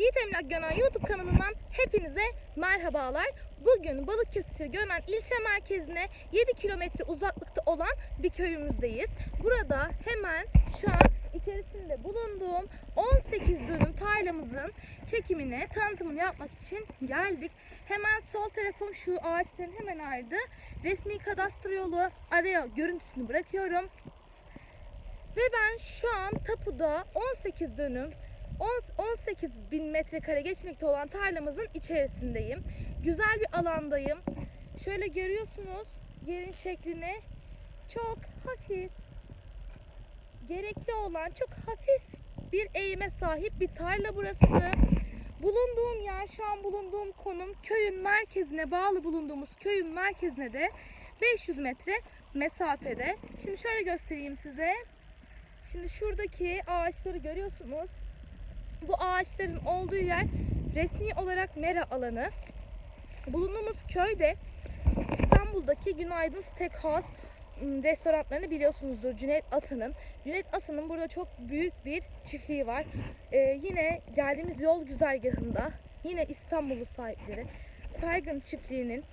Yiğit Emlak Gönen YouTube kanalından hepinize merhabalar. Bugün Balıkesir Gönen ilçe merkezine 7 kilometre uzaklıkta olan bir köyümüzdeyiz. Burada hemen şu an içerisinde bulunduğum 18 dönüm tarlamızın çekimine, tanıtımını yapmak için geldik. Hemen sol tarafım şu ağaçların hemen ardı. Resmi kadastro yolu araya görüntüsünü bırakıyorum. Ve ben şu an tapuda 18 dönüm 10 18 bin metrekare geçmekte olan tarlamızın içerisindeyim. Güzel bir alandayım. Şöyle görüyorsunuz yerin şeklini. Çok hafif, gerekli olan çok hafif bir eğime sahip bir tarla burası. Bulunduğum yer, şu an bulunduğum konum köyün merkezine bağlı bulunduğumuz köyün merkezine de 500 metre mesafede. Şimdi şöyle göstereyim size. Şimdi şuradaki ağaçları görüyorsunuz. Bu ağaçların olduğu yer resmi olarak mera alanı. Bulunduğumuz köyde İstanbul'daki Günaydın Steakhouse ım, restoranlarını biliyorsunuzdur Cüneyt Asa'nın. Cüneyt Asa'nın burada çok büyük bir çiftliği var. Ee, yine geldiğimiz yol güzergahında yine İstanbullu sahipleri Saygın çiftliğinin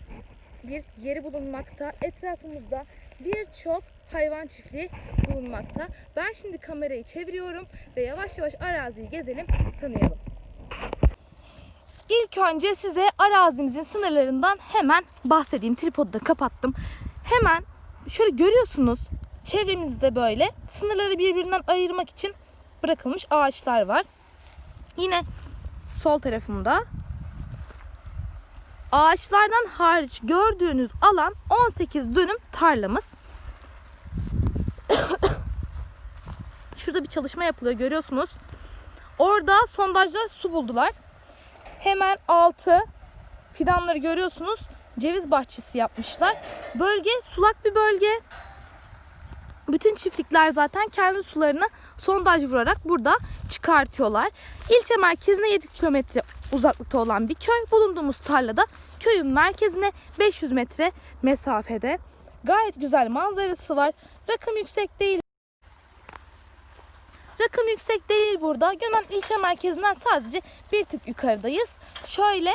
bir yeri bulunmakta. Etrafımızda birçok hayvan çiftliği bulunmakta. Ben şimdi kamerayı çeviriyorum ve yavaş yavaş araziyi gezelim, tanıyalım. İlk önce size arazimizin sınırlarından hemen bahsedeyim. Tripodu da kapattım. Hemen şöyle görüyorsunuz çevremizde böyle sınırları birbirinden ayırmak için bırakılmış ağaçlar var. Yine sol tarafımda ağaçlardan hariç gördüğünüz alan 18 dönüm tarlamız. Şurada bir çalışma yapılıyor görüyorsunuz. Orada sondajda su buldular. Hemen altı fidanları görüyorsunuz. Ceviz bahçesi yapmışlar. Bölge sulak bir bölge. Bütün çiftlikler zaten kendi sularını sondaj vurarak burada çıkartıyorlar. İlçe merkezine 7 kilometre uzaklıkta olan bir köy. Bulunduğumuz tarlada köyün merkezine 500 metre mesafede. Gayet güzel manzarası var. Rakım yüksek değil. Rakım yüksek değil burada. Gönen ilçe merkezinden sadece bir tık yukarıdayız. Şöyle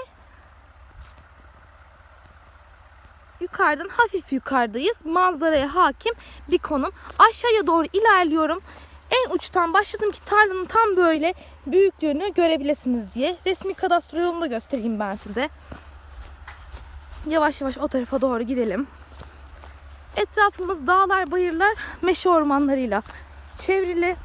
yukarıdan hafif yukarıdayız. Manzaraya hakim bir konum. Aşağıya doğru ilerliyorum. En uçtan başladım ki tarlanın tam böyle büyüklüğünü görebilirsiniz diye. Resmi kadastro yolunu da göstereyim ben size. Yavaş yavaş o tarafa doğru gidelim. Etrafımız dağlar, bayırlar, meşe ormanlarıyla çevrili.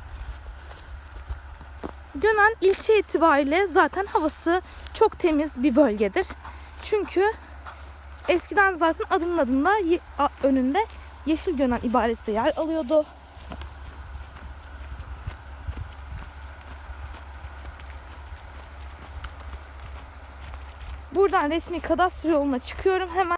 Gönen ilçe itibariyle zaten havası çok temiz bir bölgedir. Çünkü eskiden zaten adının adında önünde Yeşil Gönen ibaresi de yer alıyordu. Buradan resmi kadastro yoluna çıkıyorum hemen.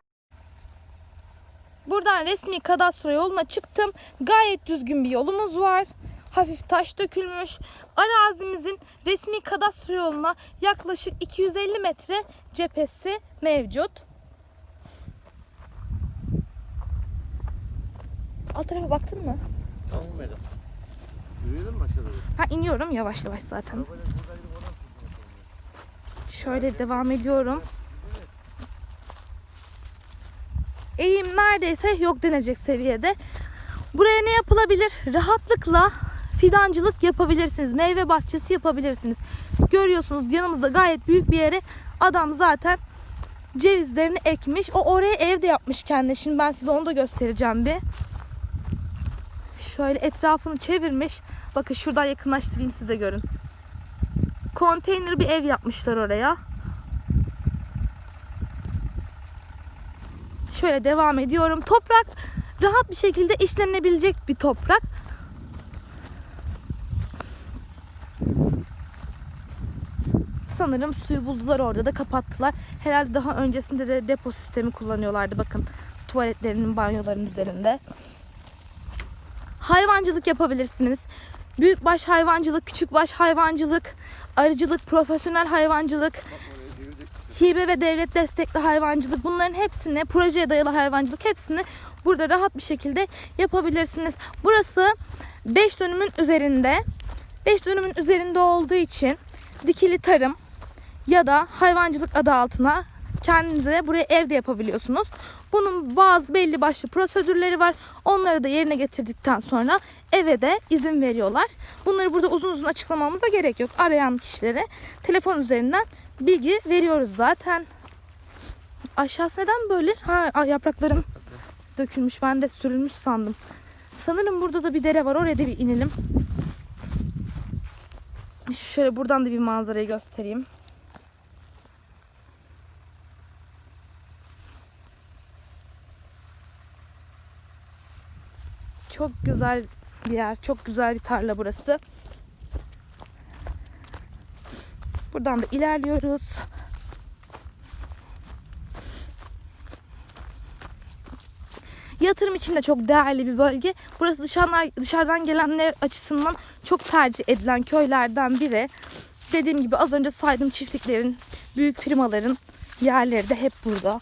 Buradan resmi kadastro yoluna çıktım. Gayet düzgün bir yolumuz var. Hafif taş dökülmüş. Arazimizin resmi kadastro yoluna yaklaşık 250 metre cephesi mevcut. Alt tarafa baktın mı? Tamam. Yürüyelim mi aşağıda? Ha iniyorum yavaş yavaş zaten. Arabayla buradan Şöyle devam ediyorum. Eğim neredeyse yok denecek seviyede. Buraya ne yapılabilir? Rahatlıkla fidancılık yapabilirsiniz. Meyve bahçesi yapabilirsiniz. Görüyorsunuz yanımızda gayet büyük bir yere adam zaten cevizlerini ekmiş. O oraya evde yapmış kendine. Şimdi ben size onu da göstereceğim bir. Şöyle etrafını çevirmiş. Bakın şuradan yakınlaştırayım siz de görün. Konteyner bir ev yapmışlar oraya. Şöyle devam ediyorum. Toprak rahat bir şekilde işlenebilecek bir toprak. Sanırım suyu buldular orada da kapattılar. Herhalde daha öncesinde de depo sistemi kullanıyorlardı. Bakın tuvaletlerinin, banyoların üzerinde. Hayvancılık yapabilirsiniz. Büyükbaş hayvancılık, küçükbaş hayvancılık, arıcılık, profesyonel hayvancılık, hibe ve devlet destekli hayvancılık bunların hepsini, projeye dayalı hayvancılık hepsini burada rahat bir şekilde yapabilirsiniz. Burası 5 dönümün üzerinde. 5 dönümün üzerinde olduğu için dikili tarım, ya da hayvancılık adı altına kendinize buraya evde yapabiliyorsunuz. Bunun bazı belli başlı prosedürleri var. Onları da yerine getirdikten sonra eve de izin veriyorlar. Bunları burada uzun uzun açıklamamıza gerek yok. Arayan kişilere telefon üzerinden bilgi veriyoruz zaten. Aşağısı neden böyle? Ha yaprakların dökülmüş. Ben de sürülmüş sandım. Sanırım burada da bir dere var. Oraya da bir inelim. Şöyle buradan da bir manzarayı göstereyim. Çok güzel bir yer. Çok güzel bir tarla burası. Buradan da ilerliyoruz. Yatırım için de çok değerli bir bölge. Burası dışarıdan, dışarıdan gelenler açısından çok tercih edilen köylerden biri. Dediğim gibi az önce saydığım çiftliklerin, büyük firmaların yerleri de hep burada.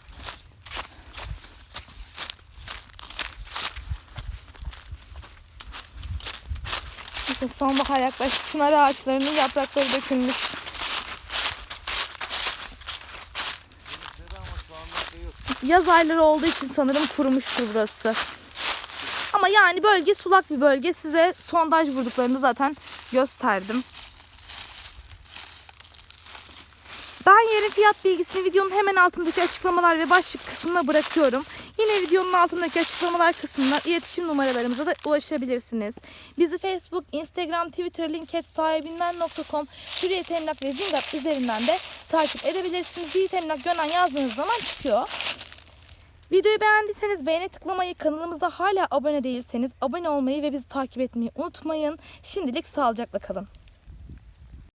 İşte sonbahar yaklaştı. Çınar ağaçlarının yaprakları dökülmüş. Yaz ayları olduğu için sanırım kurumuştur burası. Ama yani bölge sulak bir bölge. Size sondaj vurduklarını zaten gösterdim. Ben yerin fiyat bilgisini videonun hemen altındaki açıklamalar ve başlık kısmına bırakıyorum. Yine videonun altındaki açıklamalar kısmına iletişim numaralarımıza da ulaşabilirsiniz. Bizi Facebook, Instagram, Twitter, LinkedIn sahibinden.com, Hürriyet Emlak ve Zingap üzerinden de takip edebilirsiniz. Yiğit Emlak Gönen yazdığınız zaman çıkıyor. Videoyu beğendiyseniz beğene tıklamayı, kanalımıza hala abone değilseniz abone olmayı ve bizi takip etmeyi unutmayın. Şimdilik sağlıcakla kalın.